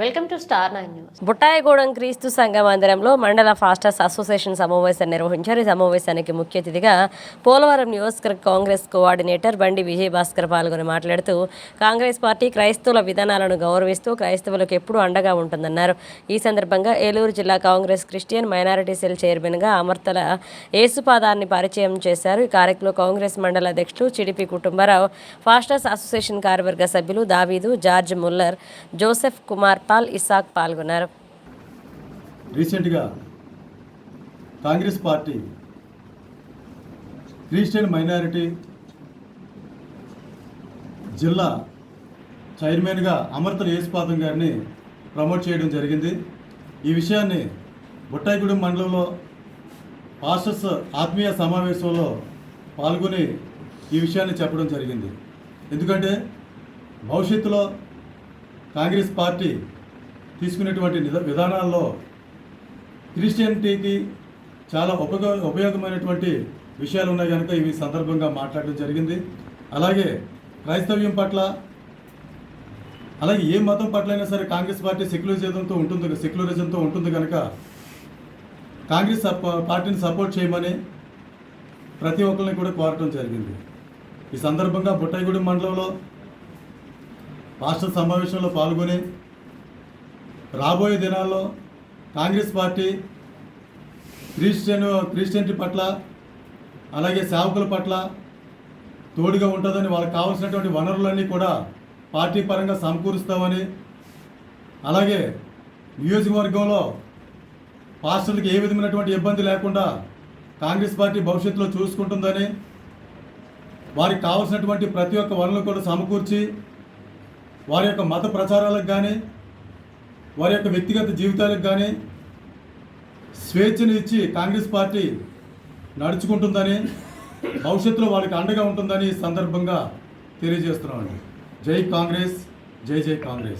Welcome to star nine news. Buttayagudem క్రీస్తు సంఘ మందిరంలో మండల ఫాస్టర్స్ అసోసియేషన్ సమావేశం నిర్వహించారు. ఈ సమావేశానికి ముఖ్య అతిథిగా పోలవరం నియోజకవర్గ కాంగ్రెస్ కోఆర్డినేటర్ బండి విజయభాస్కర్ పాల్గొని మాట్లాడుతూ కాంగ్రెస్ పార్టీ క్రైస్తవుల విధానాలను గౌరవిస్తూ క్రైస్తవులకు ఎప్పుడూ అండగా ఉంటుందన్నారు. ఈ సందర్భంగా ఏలూరు జిల్లా కాంగ్రెస్ క్రిస్టియన్ మైనారిటీ సెల్ చైర్మన్గా అమర్తల యేసుపాదాన్ని పరిచయం చేశారు. ఈ కార్యక్రమంలో కాంగ్రెస్ మండల అధ్యక్షులు చిడిపి కుటుంబరావు ఫాస్టర్స్ అసోసియేషన్ కార్యవర్గ సభ్యులు Daveedu George Muller Joseph Kumar Paul Isaac పాల్గొన్నారు. రీసెంట్గా కాంగ్రెస్ పార్టీ క్రిస్టియన్ మైనారిటీ జిల్లా చైర్మన్గా అమర్తల యేసుపాదం గారిని ప్రమోట్ చేయడం జరిగింది. ఈ విషయాన్ని బుట్టాయిగూడెం మండలంలో పాస్టర్స్ ఆత్మీయ సమావేశంలో పాల్గొని ఈ విషయాన్ని చెప్పడం జరిగింది. ఎందుకంటే భవిష్యత్తులో కాంగ్రెస్ పార్టీ తీసుకునేటువంటి విధానాల్లో క్రిస్టియనిటీకి చాలా ఉపయోగ ఉపయోగమైనటువంటి విషయాలు ఉన్నాయి కనుక ఇవి సందర్భంగా మాట్లాడడం జరిగింది. అలాగే క్రైస్తవ్యం పట్ల అలాగే ఏ మతం పట్ల అయినా సరే కాంగ్రెస్ పార్టీ సెక్యులరిజంతో ఉంటుంది సెక్యులరిజంతో ఉంటుంది కనుక కాంగ్రెస్ పార్టీని సపోర్ట్ చేయమని ప్రతి ఒక్కరిని కూడా కోరటం జరిగింది. ఈ సందర్భంగా బుట్టాయిగూడెం మండలంలో రాష్ట్ర సమావేశంలో పాల్గొని రాబోయే దినాల్లో కాంగ్రెస్ పార్టీ క్రిస్టియన్ క్రిస్టియన్టీ పట్ల అలాగే సేవకుల పట్ల తోడుగా ఉంటుందని వాళ్ళకి కావాల్సినటువంటి వనరులన్నీ కూడా పార్టీ పరంగా సమకూరుస్తామని అలాగే నియోజకవర్గంలో పాస్టర్లకు ఏ విధమైనటువంటి ఇబ్బంది లేకుండా కాంగ్రెస్ పార్టీ భవిష్యత్తులో చూసుకుంటుందని వారికి కావాల్సినటువంటి ప్రతి ఒక్క వనరులు కూడా సమకూర్చి వారి యొక్క మత ప్రచారాలకు కానీ వారి యొక్క వ్యక్తిగత జీవితాలకు కానీ స్వేచ్ఛను ఇచ్చి కాంగ్రెస్ పార్టీ నడుచుకుంటుందని భవిష్యత్తులో వాళ్ళకి అండగా ఉంటుందని సందర్భంగా తెలియజేస్తున్నామండి. జై కాంగ్రెస్ జై జై కాంగ్రెస్.